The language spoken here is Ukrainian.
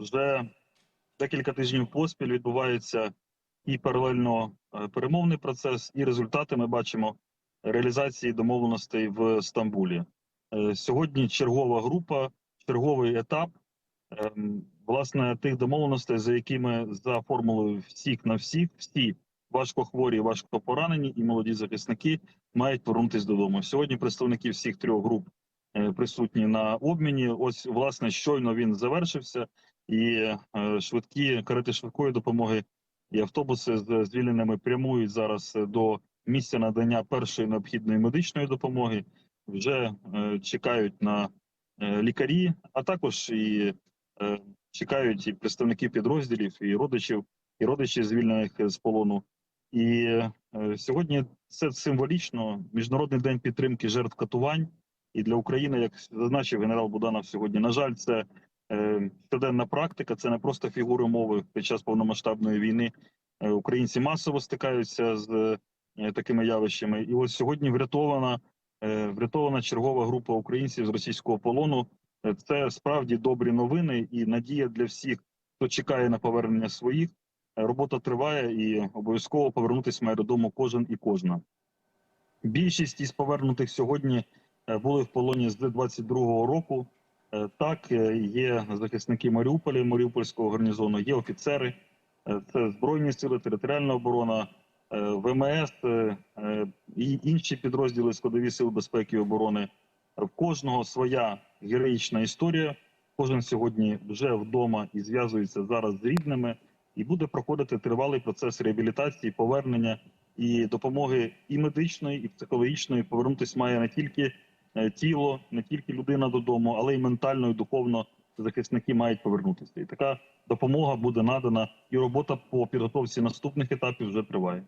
вже декілька тижнів поспіль відбувається і паралельно е, перемовний процес, і результати ми бачимо реалізації домовленостей в Стамбулі. Е, Сьогодні чергова група, черговий етап ем, власне тих домовленостей, за якими за формулою всіх на всіх, всі важкохворі, важко поранені і молоді захисники мають повернутися додому. Сьогодні представники всіх трьох груп е, присутні на обміні. Ось власне щойно він завершився, і е, швидкі карети швидкої допомоги і автобуси з звільненими прямують зараз е, до місця надання першої необхідної медичної допомоги. Вже е, чекають на лікарі, а також і чекають і представники підрозділів, і родичів, і родичі звільнених з полону. І сьогодні це символічно. Міжнародний день підтримки жертв катувань. І для України, як зазначив генерал Буданов сьогодні, на жаль, це щоденна практика, це не просто фігури мови під час повномасштабної війни. Е, українці масово стикаються з е, такими явищами. І ось сьогодні врятована, е, врятована чергова група українців з російського полону. Е, Це справді добрі новини і надія для всіх, хто чекає на повернення своїх. Е, Робота триває і обов'язково повернутися має додому кожен і кожна. Більшість із повернутих сьогодні е, були в полоні з 22-го року. Е, Так, е, є захисники Маріуполя, Маріупольського гарнізону, є офіцери, Е, це Збройні сили, територіальна оборона, ВМС і інші підрозділи складові сил безпеки і оборони. В кожного своя героїчна історія. Кожен сьогодні вже вдома і зв'язується зараз з рідними, і буде проходити тривалий процес реабілітації, повернення і допомоги і медичної, і психологічної. Повернутися має не тільки тіло, не тільки людина додому, але й ментально і духовно захисники мають повернутися. І така допомога буде надана, і робота по підготовці наступних етапів вже триває.